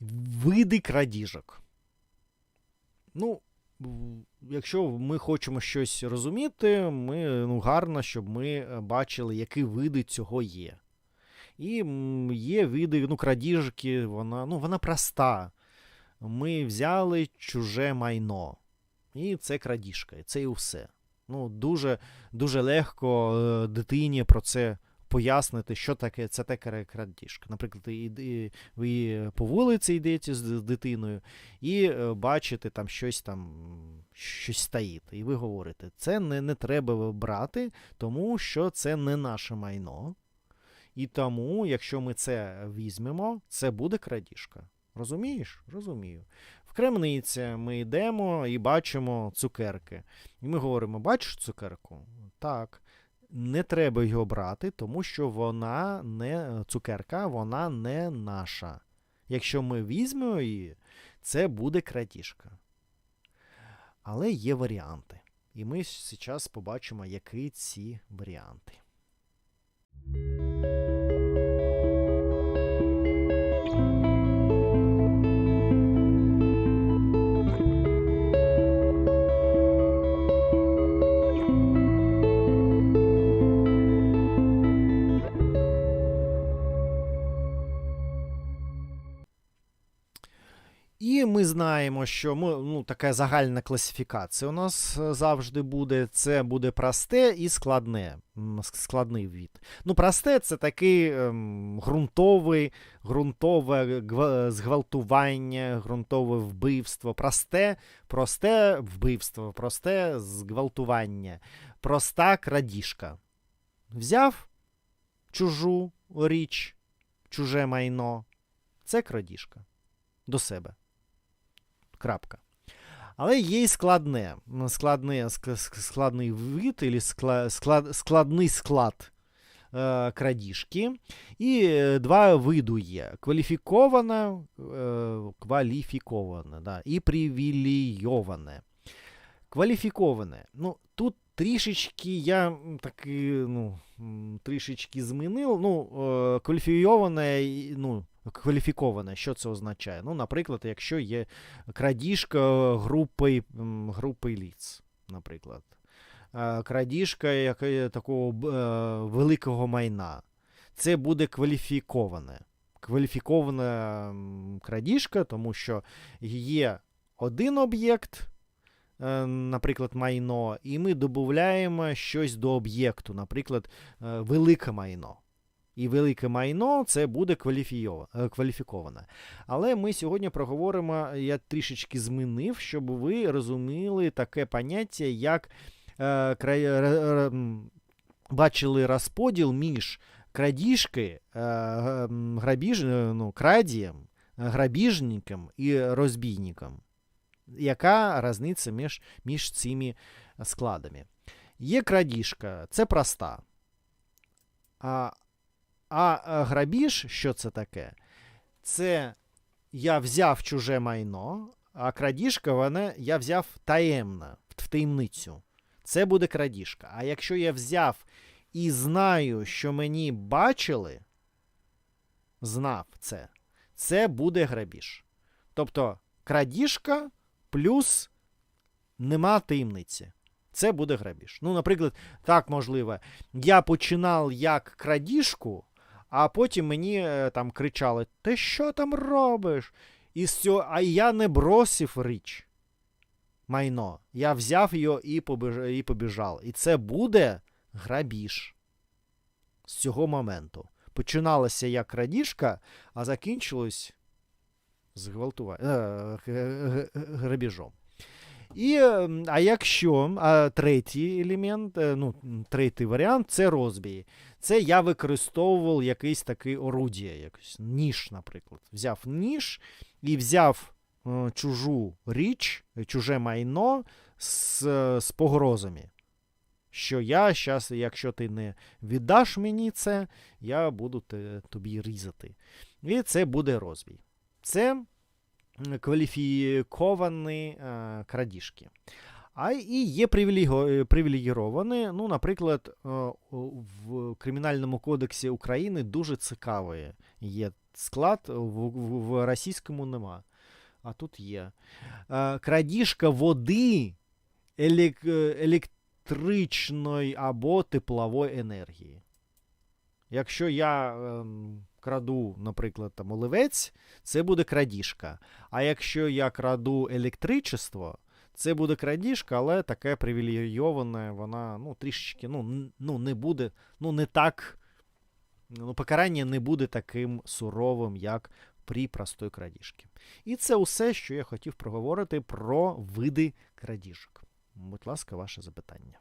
види крадіжок. Ну, якщо ми хочемо щось розуміти, ми, ну, гарно, щоб ми е, бачили, які види цього є. І є види, ну, крадіжки, вона, ну, вона проста. Ми взяли чуже майно. І це крадіжка, і це і все. Ну, дуже, дуже легко е, дитині про це пояснити, що таке це таке крадіжка. Наприклад, ви по вулиці йдете з з дитиною і е, бачите там щось там, щось стоїть. І ви говорите, це не, не треба брати, тому що це не наше майно. І тому, якщо ми це візьмемо, це буде крадіжка. Розумієш? Розумію. В крамниці ми йдемо і бачимо цукерки. І ми говоримо: бачиш цукерку? Так. Не треба його брати, тому що вона не цукерка, вона не наша. Якщо ми візьмемо її, це буде крадіжка. Але є варіанти. І ми зараз побачимо, які ці варіанти. І ми знаємо, що ми, ну, така загальна класифікація у нас е, завжди буде. Це буде просте і складне. Складний від. Ну, просте це такий ем, ґрунтовий, ґрунтове зґвалтування, ґрунтове вбивство. Просте, просте вбивство, просте зґвалтування, проста крадіжка. Взяв чужу річ, чуже майно. Це крадіжка до себе. Крапка. Але є й складне. м, складне ск- ск- складний вид, або скла, склад, складний склад е, крадіжки. І е, два виду є: кваліфіковане, е, кваліфіковане да, і привілейоване. Кваліфіковане. Ну, тут трішечки я таки, ну, трішечки змінив. Ну, е, кваліфійоване, ну, кваліфіковане, що це означає? Ну, наприклад, якщо є крадіжка групи, групи ліц, наприклад. Е, Крадіжка такого е, великого майна. Це буде кваліфіковане. Кваліфікована крадіжка, тому що є один об'єкт, наприклад, майно, і ми додаємо щось до об'єкту, наприклад, е, велике майно. І велике майно це буде е, кваліфіковане. Але ми сьогодні проговоримо, я трішечки змінив, щоб ви розуміли таке поняття, як е, бачили розподіл між крадіжки, е, грабіж, е, ну, крадієм, е, грабіжником і розбійником. Яка різниця між, між цими складами? Є крадіжка, це проста. А, а е, грабіж, що це таке? Це я взяв чуже майно, а крадіжка, вона я взяв таємно, в таємницю. Це буде крадіжка. А якщо я взяв і знаю, що мені бачили, знав це, це буде грабіж. Тобто крадіжка плюс нема таємниці. Це буде грабіж. Ну, наприклад, так можливо. Я починав як крадіжку, а потім мені е, там кричали: Ти що там робиш? І з а я не бросив річ. Майно. Я взяв його і побіж, і побіжав. І це буде грабіж. З цього моменту. Починалося як крадіжка, а закінчилось зґвалтува... е, г- г- грабіжом. І, ем, а якщо а третій елемент, е, ну, третій варіант це розбій. Це я використовував якийсь такий орудія, якийсь ніж, наприклад. Взяв ніж і взяв е, чужу річ, е, чуже майно з, з погрозами. Що я щас, якщо ти не віддаш мені це, я буду тобі різати. І це буде розбій. Це кваліфіковані е, крадіжки. А і є е, привілегіровані. Ну, наприклад, е, в Кримінальному кодексі України дуже цікаві є склад в, в, російському нема. А тут є. Крадіжка води електричної або теплової енергії. Якщо я ем, краду, наприклад, там оливець, це буде крадіжка. А якщо я краду електричество, це буде крадіжка, але таке привілейоване, вона ну, трішечки ну, ну, не буде, ну, не так. Ну, покарання не буде таким суровим, як при простої крадіжки. І це усе, що я хотів проговорити про види крадіжок. Будь ласка, ваше запитання.